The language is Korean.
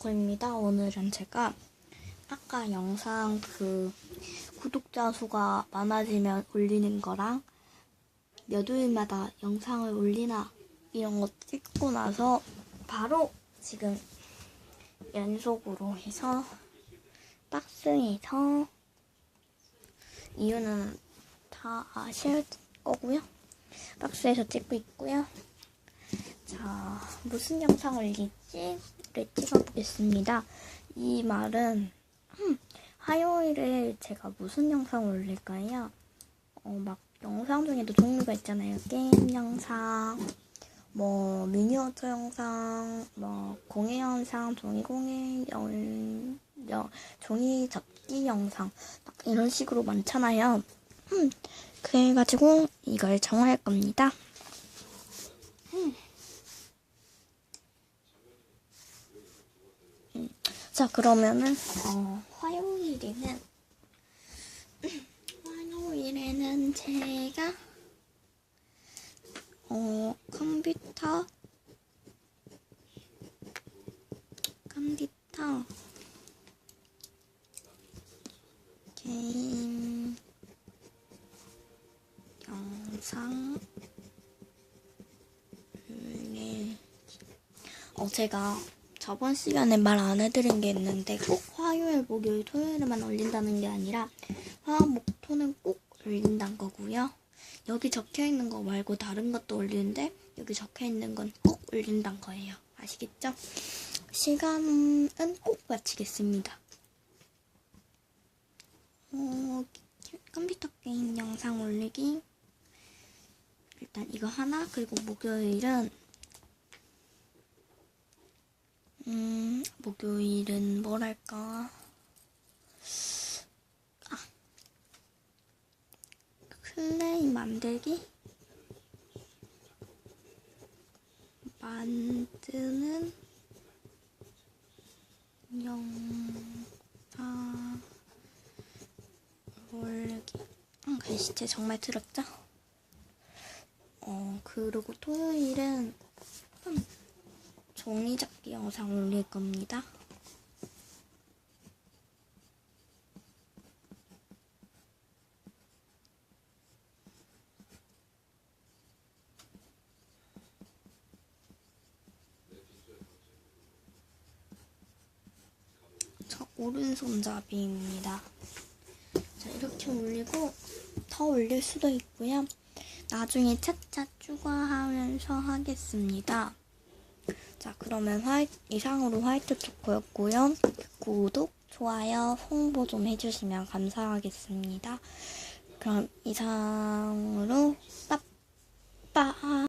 초코입니다. 오늘은 제가 아까 영상 그 구독자 수가 많아지면 올리는 거랑 몇 일마다 영상을 올리나 이런 거 찍고 나서 바로 지금 연속으로 해서 박스에서 이유는 다 아실 거고요. 박스에서 찍고 있고요. 자, 무슨 영상 올릴지를 찍어보겠습니다. 이 말은 음, 화요일에 제가 무슨 영상 올릴까요? 어, 막 영상 중에도 종류가 있잖아요. 게임 영상, 뭐 미니어처 영상, 뭐 공예 영상, 종이 공예 영, 영 종이 접기 영상 딱 이런 식으로 많잖아요. 음, 그래가지고 이걸 정할 겁니다. 자, 그러면은, 어, 화요일에는, 화요일에는 제가, 어, 컴퓨터, 컴퓨터, 게임, 영상, 네. 어, 제가 저번 시간에 말 안 해드린 게 있는데 꼭 화요일, 목요일, 토요일에만 올린다는 게 아니라 화, 목, 토는 꼭 올린다는 거고요. 여기 적혀 있는 거 말고 다른 것도 올리는데 여기 적혀 있는 건 꼭 올린다는 거예요. 아시겠죠? 시간은 꼭 마치겠습니다. 어, 컴퓨터 게임 영상 올리기 일단 이거 하나 그리고 목요일은 음, 목요일은 뭐랄까. 아. 클레이 만들기? 만드는 영상 올리기. 음, 글씨체 정말 들었죠? 어, 그리고 토요일은 음, 종이 잡기 영상 올릴 겁니다. 자, 오른손잡이입니다. 자, 이렇게 올리고 더 올릴 수도 있고요. 나중에 차차 추가하면서 하겠습니다. 자, 그러면 화이, 이상으로 화이트 초코였고요. 구독, 좋아요, 홍보 좀 해주시면 감사하겠습니다. 그럼 이상으로 빠빠.